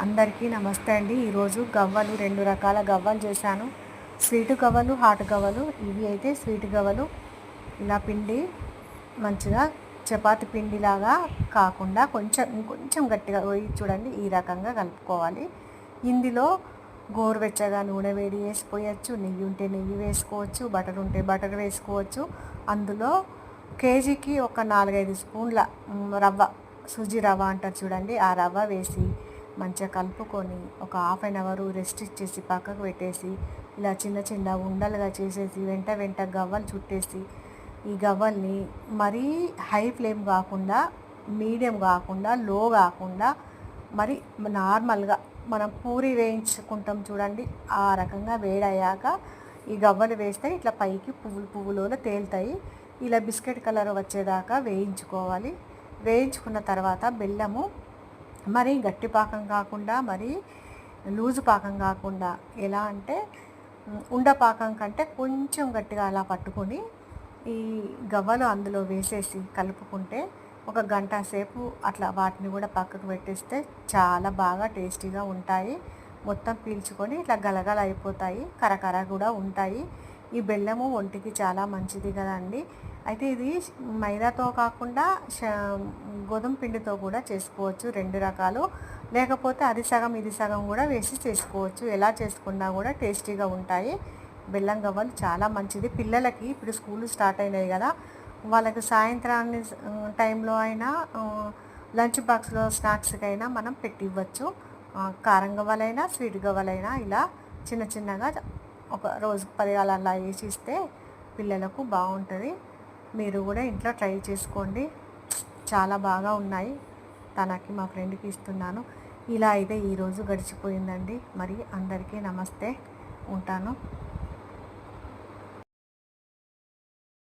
అందరికీ నమస్తే అండి. ఈరోజు గవ్వలు రెండు రకాల గవ్వలు చేశాను. స్వీట్ గవ్వలు హాట్ గవ్వలు. ఇవి అయితే స్వీట్ గవ్వలు. ఇలా పిండి మంచిగా చపాతి పిండిలాగా కాకుండా కొంచెం ఇంకొంచెం గట్టిగా పోయి చూడండి ఈ రకంగా కలుపుకోవాలి. ఇందులో గోరువెచ్చగా నూనె వేడి వేసిపోయచ్చు నెయ్యి ఉంటే నెయ్యి వేసుకోవచ్చు బటర్ ఉంటే బటర్ వేసుకోవచ్చు. అందులో కేజీకి ఒక నాలుగైదు స్పూన్ల రవ్వ సుజీ రవ్వ అంటారు చూడండి ఆ రవ్వ వేసి మంచిగా కలుపుకొని ఒక హాఫ్ అన్ అవర్ రెస్ట్ ఇచ్చేసి పక్కకు పెట్టేసి ఇలా చిన్న చిన్న ఉండలుగా చేసేసి వెంట వెంట గవ్వలు చుట్టేసి ఈ గవ్వల్ని మరీ హై ఫ్లేమ్ కాకుండా మీడియం కాకుండా లో కాకుండా మరి నార్మల్గా మనం పూరి వేయించుకుంటాం చూడండి. ఆ రకంగా వేడయ్యాక ఈ గవ్వలు వేస్తే ఇట్లా పైకి పువ్వులు పువ్వులో తేలుతాయి. ఇలా బిస్కెట్ కలర్ వచ్చేదాకా వేయించుకోవాలి. వేయించుకున్న తర్వాత బెల్లము మరీ గట్టి పాకం కాకుండా మరీ లూజు పాకం కాకుండా ఎలా అంటే ఉండపాకం కంటే కొంచెం గట్టిగా అలా పట్టుకొని ఈ గవ్వలు అందులో వేసేసి కలుపుకుంటే ఒక గంట సేపు అట్లా వాటిని కూడా పక్కకు పెట్టేస్తే చాలా బాగా టేస్టీగా ఉంటాయి. మొత్తం పీల్చుకొని ఇట్లా గలగల అయిపోతాయి కరకర కూడా ఉంటాయి. ఈ బెల్లము ఒంటికి చాలా మంచిది కదండి. అయితే ఇది మైదాతో కాకుండా గోధుమ పిండితో కూడా చేసుకోవచ్చు రెండు రకాలు. లేకపోతే అది సగం ఇది సగం కూడా వేసి చేసుకోవచ్చు. ఎలా చేసుకున్నా కూడా టేస్టీగా ఉంటాయి. బెల్లం గవ్వలు చాలా మంచిది. పిల్లలకి ఇప్పుడు స్కూల్ స్టార్ట్ అయినాయి కదా వాళ్ళకి సాయంత్రాన్ని టైంలో అయినా లంచ్ బాక్స్లో స్నాక్స్కి అయినా మనం పెట్టి ఇవ్వచ్చు కారం గవ్వలైనా స్వీట్ గవ్వలైనా ఇలా చిన్న చిన్నగా ఒక రోజు పది అలా వేసి ఇస్తే పిల్లలకు బాగుంటుంది. మీరు కూడా ఇంట్లో ట్రై చేసుకోండి. చాలా బాగా ఉన్నాయి. తనకి మా ఫ్రెండ్కి ఇస్తున్నాను. ఇలా అయితే ఈరోజు గడిచిపోయిందండి. మరి అందరికీ నమస్తే. ఉంటాను.